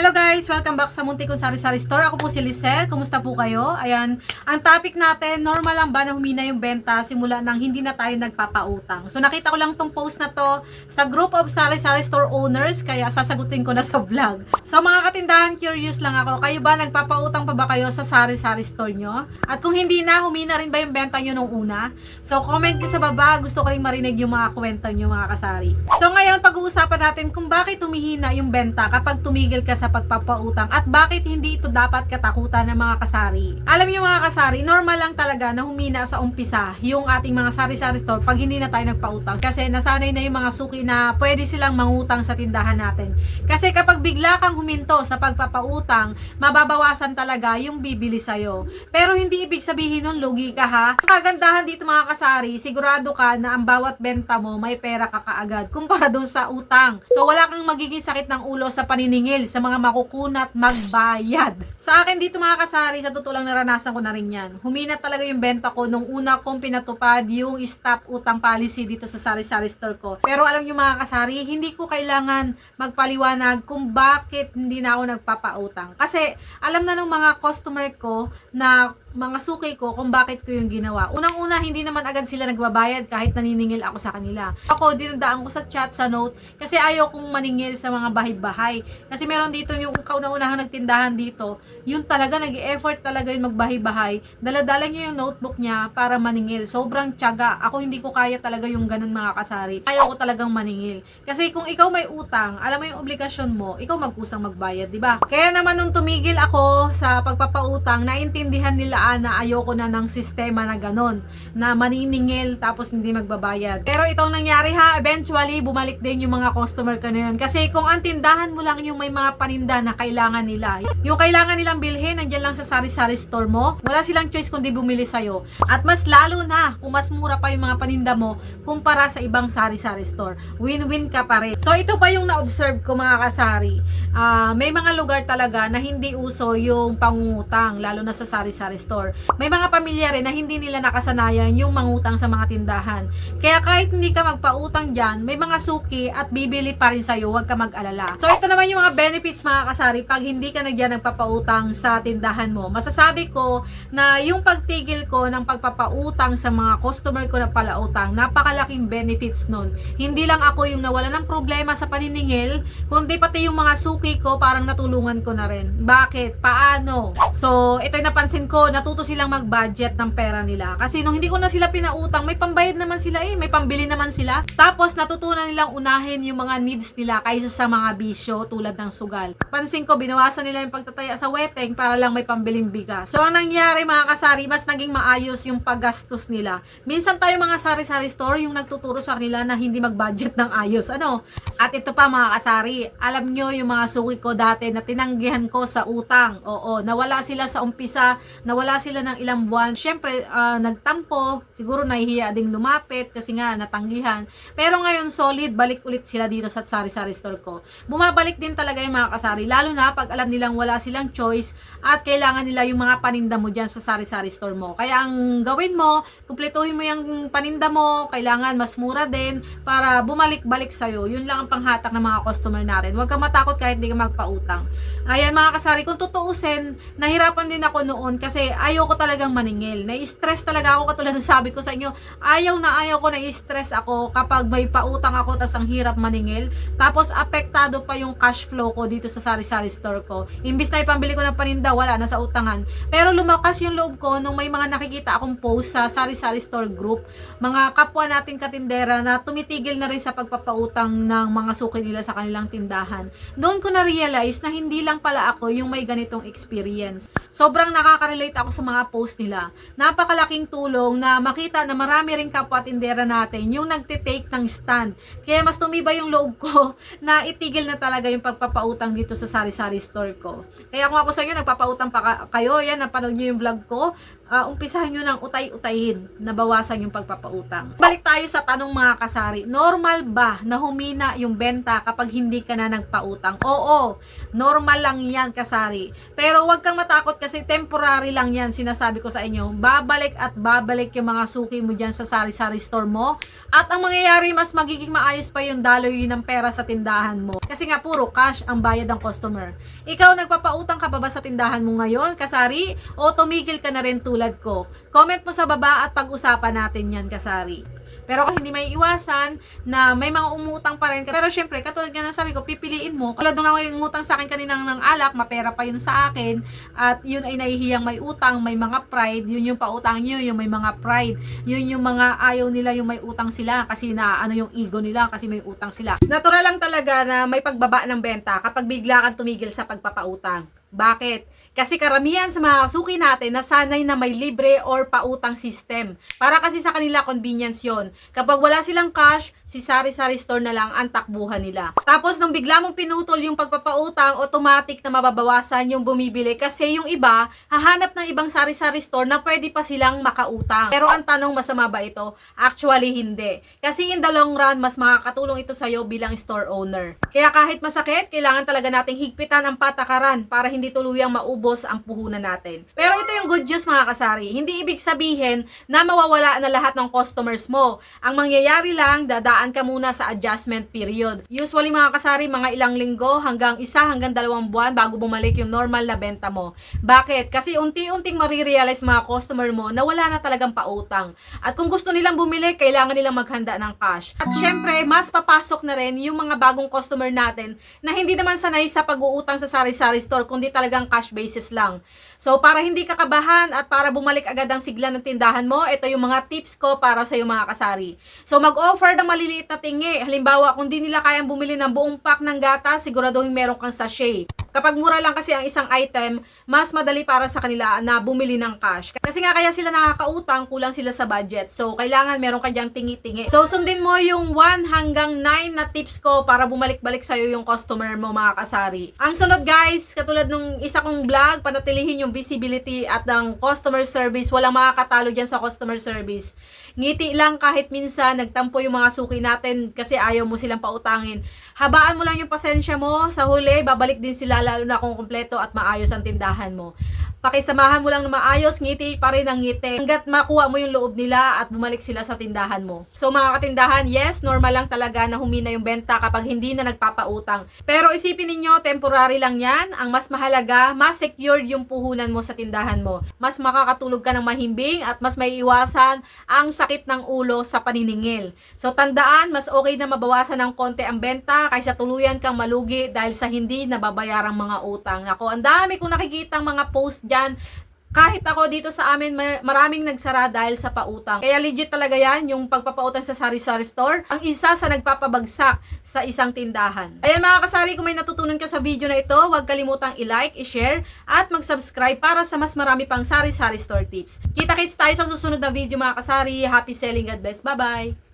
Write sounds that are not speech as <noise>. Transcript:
Hello guys! Welcome back sa Munti Kong Sari Sari Store. Ako po si Lisel. Kumusta po kayo? Ayan, ang topic natin, normal lang ba na humina yung benta simula nang hindi na tayo nagpapautang? So nakita ko lang tong post na to sa group of Sari Sari Store owners, kaya sasagutin ko na sa vlog. So mga katindahan, curious lang ako. Kayo ba nagpapautang pa ba kayo sa Sari Sari Store nyo? At kung hindi na, humina rin ba yung benta nyo nung una? So comment ko sa baba, gusto ko rin marinig yung mga kwento nyo mga kasari. So ngayon, pag-uusapan natin kung bakit humihina yung benta kapag tumigil ka sa pagpapautang at bakit hindi ito dapat katakutan ng mga kasari. Alam niyo mga kasari, normal lang talaga na humina sa umpisa yung ating mga sari-sari store pag hindi na tayo nagpautang kasi nasanay na yung mga suki na pwede silang mangutang sa tindahan natin. Kasi kapag bigla kang huminto sa pagpapautang, mababawasan talaga yung bibili sa'yo. Pero hindi ibig sabihin nun lugi ka ha. Ang kagandahan dito mga kasari, sigurado ka na ang bawat benta mo may pera ka kaagad kumpara doon sa utang. So wala kang magiging sakit ng ulo sa paniningil sa mga makukunat magbayad. Sa akin dito mga kasari, sa totoo lang naranasan ko na rin yan. Humina talaga yung benta ko nung una kong pinatupad yung stop utang policy dito sa sari-sari store ko. Pero alam nyo mga kasari, hindi ko kailangan magpaliwanag kung bakit hindi na ako nagpapautang. Kasi alam na ng mga customer ko na mga suki ko kung bakit ko yung ginawa. Unang-una, hindi naman agad sila nagbabayad kahit naniningil ako sa kanila. Ako, dinadaan ko sa chat, sa note, kasi ayaw kong maningil sa mga bahay-bahay. Kasi meron dito yung kauna-unahang nagtindahan dito, yun talaga, nag effort talaga yung magbahay-bahay. Daladala niya yung notebook niya para maningil. Sobrang tiyaga. Ako hindi ko kaya talaga yung ganun mga kasari. Ayaw ko talagang maningil. Kasi kung ikaw may utang, alam mo yung obligasyon mo, ikaw magkusang magbayad, di ba? Kaya naman nung tumigil ako sa pagpapautang, naintindihan nila ah, na ayoko na ng sistema na ganon, na maniningil tapos hindi magbabayad. Pero itong nangyari ha, eventually bumalik din yung mga customer ko na yun. Kasi kung ang tindahan mo lang yung may mga paninda na kailangan nila, yung kailangan nilang bilhin, nandiyan lang sa sari-sari store mo, wala silang choice kundi bumili sa'yo. At mas lalo na, kung mas mura pa yung mga paninda mo, kumpara sa ibang sari-sari store. Win-win ka pa rin. So ito pa yung na-observe ko mga kasari. Ah, may mga lugar talaga na hindi uso yung pangungutang, lalo na sa sari-sari store. May mga pamilya rin na hindi nila nakasanayan yung mangutang sa mga tindahan. Kaya kahit hindi ka magpautang dyan, may mga suki at bibili pa rin sa'yo, huwag ka mag-alala. So ito naman yung mga benefits mga kasari pag hindi ka nagyan nagpapautang sa tindahan mo. Masasabi ko na yung pagtigil ko ng pagpapautang sa mga customer ko na palautang, napakalaking benefits nun. Hindi lang ako yung nawala ng problema sa paniningil, kundi pati yung mga suki ko parang natulungan ko na rin. Bakit? Paano? So, ito yung napansin ko, natuto silang mag-budget ng pera nila. Kasi nung hindi ko na sila pinautang, may pambayad naman sila eh, may pambili naman sila. Tapos natutunan nilang unahin yung mga needs nila kaysa sa mga bisyo tulad ng sugal. Pansin ko, binawasan nila yung pagtataya sa weteng para lang may pambiling bigas. So, ang nangyari mga kasari, mas naging maayos yung paggastos nila. Minsan tayo mga sari-sari store yung nagtuturo sa kanila na hindi mag-budget ng ayos. Ano? At ito pa mga kasari, alam nyo yung mga suki ko dati na tinanggihan ko sa utang. Oo, nawala sila sa umpisa, nawala sila ng ilang buwan. Siyempre, ah, nagtampo, siguro nahihiya ding lumapit kasi nga natanggihan. Pero ngayon solid, balik ulit sila dito sa sari-sari store ko. Bumabalik din talaga yung mga kasari, lalo na pag alam nilang wala silang choice at kailangan nila yung mga paninda mo dyan sa sari-sari store mo. Kaya ang gawin mo, kumpletuhin mo yung paninda mo, kailangan mas mura din para bumalik-balik sa'yo. Yun lang ang panghatak ng mga customer natin. Huwag ka matakot kahit hindi ka magpautang. Ayan mga kasari, kung tutuusin, nahirapan din ako noon kasi ayaw ko talagang maningil. Na-stress talaga ako katulad ng sabi ko sa inyo. Ayaw na ayaw ko na-stress ako kapag may pautang ako tas ang hirap maningil. Tapos apektado pa yung cash flow ko dito sa sari-sari store ko. Imbis na ipambili ko ng paninda, wala na sa utangan. Pero lumakas yung loob ko nung may mga nakikita akong post sa sari-sari store group. Mga kapwa nating katindera na tumitigil na rin sa pagpapautang ng mga suki nila sa kanilang tindahan. Doon ko na-realize na hindi lang pala ako yung may ganitong experience. Sobrang nakaka-relate ako sa mga post nila. Napakalaking tulong na makita na marami rin kapwa tindera natin yung nagtitake ng stand. Kaya mas tumibay yung loob ko <laughs> na itigil na talaga yung pagpapautang dito sa sari-sari store ko. Kaya kung ako sa inyo, nagpapautang pa ka- kayo, yan, napanood nyo yung vlog ko, ah, umpisahan nyo ng utay-utayin na bawasan yung pagpapautang. Balik tayo sa tanong mga kasari. Normal ba na humina yung benta kapag hindi ka na nagpautang? Oo, normal lang yan kasari. Pero huwag kang matakot kasi temporary lang yan sinasabi ko sa inyo. Babalik at babalik yung mga suki mo dyan sa sari-sari store mo. At ang mangyayari, mas magiging maayos pa yung daloy ng pera sa tindahan mo. Kasi nga puro cash ang bayad ng customer. Ikaw, nagpapautang ka pa ba sa tindahan mo ngayon, kasari? O tumigil ka na rin tulad ko? Comment mo sa baba at pag-usapan natin yan, kasari. Pero kung hindi may iwasan na may mga umutang pa rin. Pero syempre, katulad nga ng sabi ko, pipiliin mo. Tulad nung may umutang sa akin kaninang ng alak, mapera pa yun sa akin. At yun ay nahihiyang may utang, may mga pride. Yun yung pautang nyo, yung may mga pride. Yun yung mga ayaw nila yung may utang sila. Kasi na ano yung ego nila, kasi may utang sila. Natural lang talaga na may pagbaba ng benta kapag bigla kang tumigil sa pagpapautang. Bakit? Kasi karamihan sa mga suki natin nasanay na may libre or pautang system. Para kasi sa kanila convenience yon. Kapag wala silang cash, si Sari Sari Store na lang ang takbuhan nila. Tapos nung bigla mong pinutol yung pagpapautang, automatic na mababawasan yung bumibili kasi yung iba hahanap ng ibang Sari Sari Store na pwede pa silang makautang. Pero ang tanong masama ba ito? Actually hindi. Kasi in the long run, mas makakatulong ito sa'yo bilang store owner. Kaya kahit masakit, kailangan talaga nating higpitan ang patakaran para hindi tuluyang maubos ang puhunan natin. Pero ito yung good news mga kasari. Hindi ibig sabihin na mawawala na lahat ng customers mo. Ang mangyayari lang, dadaan ka muna sa adjustment period. Usually mga kasari, mga ilang linggo hanggang isa hanggang dalawang buwan bago bumalik yung normal na benta mo. Bakit? Kasi unti-unting marirealize mga customer mo na wala na talagang pautang. At kung gusto nilang bumili, kailangan nilang maghanda ng cash. At syempre, mas papasok na rin yung mga bagong customer natin na hindi naman sanay sa pag-uutang sa sari-sari store, kundi talagang cash basis lang. So, para hindi ka kabahan at para bumalik agad ang sigla ng tindahan mo, ito yung mga tips ko para sa mga kasari. So, mag-offer ng maliliit na tingi. Halimbawa, kung di nila kayang bumili ng buong pack ng gata, siguraduhin meron kang sachet. Kapag mura lang kasi ang isang item, mas madali para sa kanila na bumili ng cash. Kasi nga kaya sila nakakautang, kulang sila sa budget. So, kailangan meron ka dyang tingi-tingi. So, sundin mo yung 1 hanggang 9 na tips ko para bumalik-balik sa'yo yung customer mo, mga kasari. Ang sunod, guys, katulad nung isa kong vlog, panatilihin yung visibility at ng customer service. Walang makakatalo dyan sa customer service. Ngiti lang kahit minsan, nagtampo yung mga suki natin kasi ayaw mo silang pautangin. Habaan mo lang yung pasensya mo. Sa huli, babalik din sila lalo na kung kompleto at maayos ang tindahan mo. Pakisamahan mo lang na maayos, ngiti pa rin ang ngiti. Hanggat makuha mo yung loob nila at bumalik sila sa tindahan mo. So mga katindahan, yes, normal lang talaga na humina yung benta kapag hindi na nagpapautang. Pero isipin ninyo, temporary lang yan. Ang mas mahalaga, mas secured yung puhunan mo sa tindahan mo. Mas makakatulog ka ng mahimbing at mas may iwasan ang sakit ng ulo sa paniningil. So tandaan, mas okay na mabawasan ng konti ang benta kaysa tuluyan kang malugi dahil sa hindi nababayarang mga utang. Ako, ang dami kong nakikita mga post dyan kahit ako dito sa amin, maraming nagsara dahil sa pautang. Kaya legit talaga yan, yung pagpapautang sa sari-sari store, ang isa sa nagpapabagsak sa isang tindahan. Ayan mga kasari, kung may natutunan ka sa video na ito, huwag kalimutang i-like, i-share, at mag-subscribe para sa mas marami pang sari-sari store tips. Kita-kits tayo sa susunod na video mga kasari. Happy selling, God bless. Bye-bye!